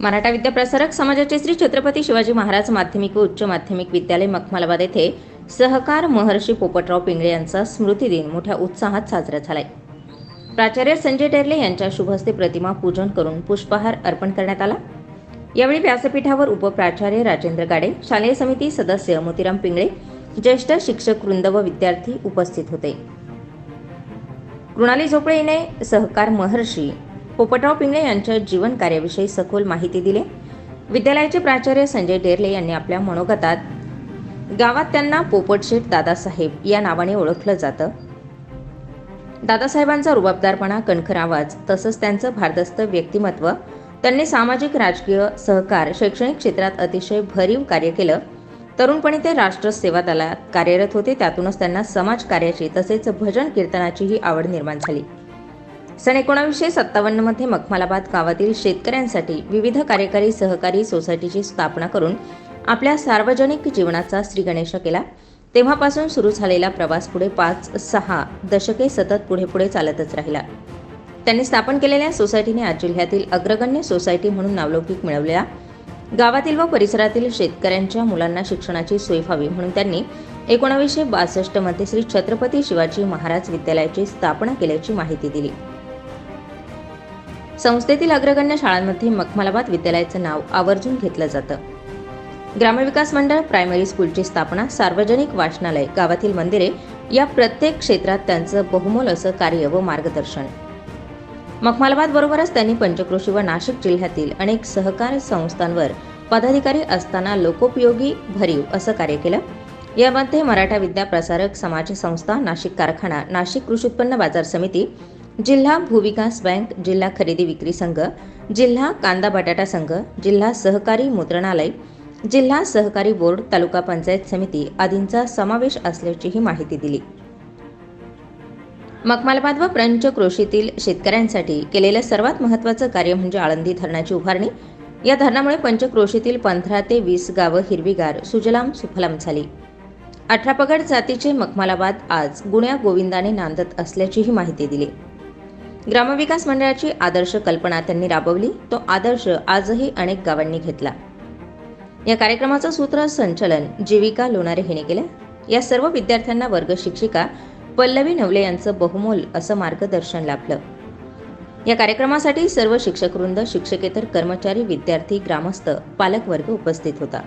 मराठा विद्याप्रसारक समाजाचे श्री छत्रपती शिवाजी महाराज माध्यमिक व उच्च माध्यमिक विद्यालय मखमालाबाद येथे सहकार महर्षी पोपटराव पिंगळे यांचा स्मृती दिन मोठ्या उत्साहात साजरा झालाय. प्राचार्य संजय टेरले यांच्या शुभहस्ते प्रतिमा पूजन करून पुष्पहार अर्पण करण्यात आला. यावेळी व्यासपीठावर उपप्राचार्य राजेंद्र गाडे शालेय समिती सदस्य मोतीराम पिंगळे ज्येष्ठ शिक्षक वृंद व विद्यार्थी उपस्थित होते. कृणाली झोपळे हिने सहकार महर्षी पोपटराव पिंगळे यांच्या जीवन कार्याविषयी सखोल माहिती दिली. विद्यालयाचे प्राचार्य संजय डेरले यांनी आपल्या मनोगतात गावात त्यांना पोपटशेठ दादासाहेब या नावाने ओळखलं जातं. दादासाहेबांचा रुबाबदारपणा कणखर आवाज तसंच त्यांचं भारदस्त व्यक्तिमत्व त्यांनी सामाजिक राजकीय सहकार शैक्षणिक क्षेत्रात अतिशय भरीव कार्य केलं. तरुणपणी ते राष्ट्र सेवा दलात कार्यरत होते त्यातूनच त्यांना समाज कार्याची तसेच भजन कीर्तनाचीही आवड निर्माण झाली. सन एकोणावीसशे सत्तावन्नमध्ये मखमालाबाद गावातील शेतकऱ्यांसाठी विविध कार्यकारी सहकारी सोसायटीची स्थापना करून आपल्या सार्वजनिक जीवनाचा श्रीगणेश केला. तेव्हापासून सुरू झालेला प्रवास पुढे पाच सहा दशके सतत पुढे पुढे चालतच राहिला. त्यांनी स्थापन केलेल्या सोसायटीने आज जिल्ह्यातील अग्रगण्य सोसायटी म्हणून नावलौकिक मिळवल्या गावातील व परिसरातील शेतकऱ्यांच्या मुलांना शिक्षणाची सोय व्हावी म्हणून त्यांनी एकोणावीसशे बासष्टमध्ये श्री छत्रपती शिवाजी महाराज विद्यालयाची स्थापना केल्याची माहिती दिली. संस्थेतील अग्रगण्य शाळांमध्ये मखमालाबाद विद्यालयाचं नाव आवर्जून घेतलं जातं. ग्रामविकास मंडळ प्रायमरी स्कूलची स्थापना सार्वजनिक वाचनालय गावातील मंदिरे या प्रत्येक क्षेत्रात त्यांचं बहुमोल असं कार्य व मार्गदर्शन. मखमालाबाद बरोबरच त्यांनी पंचक्रोशी व नाशिक जिल्ह्यातील अनेक सहकार संस्थांवर पदाधिकारी असताना लोकोपयोगी भरीव असं कार्य केलं. यामध्ये मराठा विद्या प्रसारक समाज संस्था नाशिक कारखाना नाशिक कृषी उत्पन्न बाजार समिती जिल्हा भूविकास बँक जिल्हा खरेदी विक्री संघ जिल्हा कांदा बटाटा संघ जिल्हा सहकारी मुद्रणालय जिल्हा सहकारी बोर्ड तालुका पंचायत समिती आदींचा समावेश असल्याचीही माहिती दिली. मखमालबाद व पंचक्रोशीतील शेतकऱ्यांसाठी केलेलं सर्वात महत्त्वाचं कार्य म्हणजे आळंदी धरणाची उभारणी. या धरणामुळे पंचक्रोशीतील पंधरा ते वीस गावं हिरवीगार सुजलाम सुफलाम झाली. अठरा पगड जातीचे मखमालाबाद आज गुण्या गोविंदाने नांदत असल्याचीही माहिती दिली. ग्रामविकास मंडळाची आदर्श कल्पना त्यांनी राबवली. तो आदर्श आजही अनेक गावांनी घेतला. या कार्यक्रमाचं सूत्र संचलन जीविका लोणारे हिने केलं. या सर्व विद्यार्थ्यांना वर्ग शिक्षिका पल्लवी नवले यांचं बहुमोल असं मार्गदर्शन लाभलं. या कार्यक्रमासाठी सर्व शिक्षकवृंद शिक्षकेतर कर्मचारी विद्यार्थी ग्रामस्थ पालकवर्ग उपस्थित होता.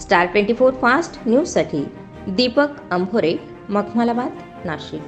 स्टार ट्वेंटी फोर फास्ट न्यूजसाठी दीपक अंभोरे मखमालाबाद नाशिक.